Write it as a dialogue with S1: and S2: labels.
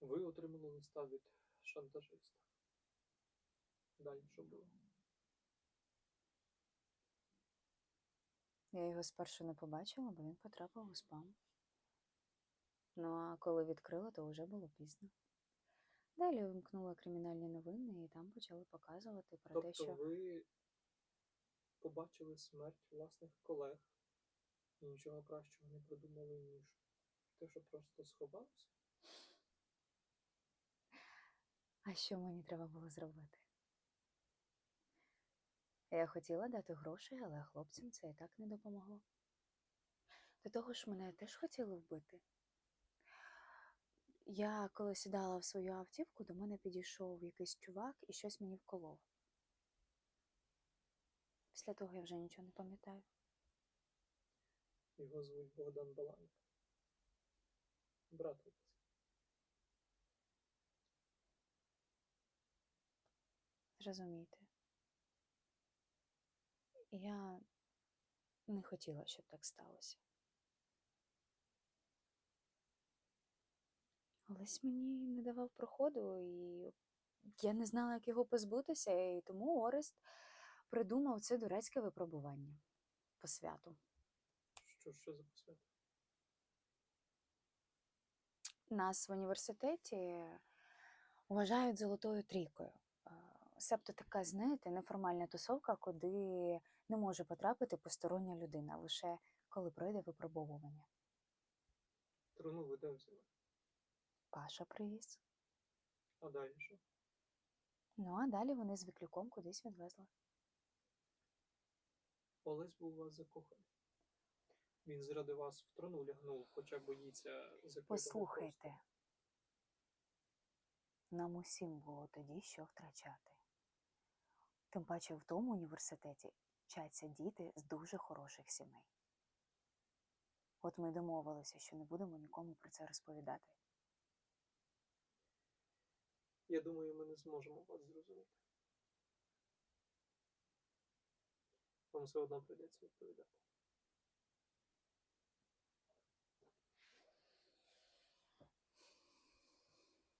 S1: Ви отримали листа від шантажиста. Далі що було?
S2: Я його спершу не побачила, бо він потрапив у спам. Ну а коли відкрила, то вже було пізно. Далі вимкнула кримінальні новини і там почали показувати про
S1: тобто
S2: те, що
S1: ви побачили смерть власних колег і нічого кращого не придумали, ніж те, що просто сховалося?
S2: А що мені треба було зробити? Я хотіла дати грошей, але хлопцям це і так не допомогло. До того ж, мене теж хотіли вбити. Я коли сідала в свою автівку, до мене підійшов якийсь чувак і щось мені вколов. Після того я вже нічого не пам'ятаю.
S1: Його звуть Богдан Баланік. Брат Олеся.
S2: Зрозумійте. Я не хотіла, щоб так сталося. Олесь мені не давав проходу, і я не знала, як його позбутися, і тому Орест придумав це дурецьке випробування по святу.
S1: Що, що за посвята?
S2: Нас в університеті вважають золотою трійкою. Себто така, знаєте, неформальна тусовка, куди не може потрапити постороння людина, лише коли пройде випробовування.
S1: Труну ви де?
S2: Паша привіз.
S1: А далі що?
S2: Ну а далі вони з віклюком кудись відвезли.
S1: Олесь був у вас закоханий. Він заради вас в трону лягнув, хоча боїться закритого
S2: Послухайте. Нам усім було тоді що втрачати. Тим паче в тому університеті вчаться діти з дуже хороших сімей. От ми домовилися, що не будемо нікому про це розповідати.
S1: Я думаю, ми не зможемо вас зрозуміти. Вам все одно прийдеться відповідати.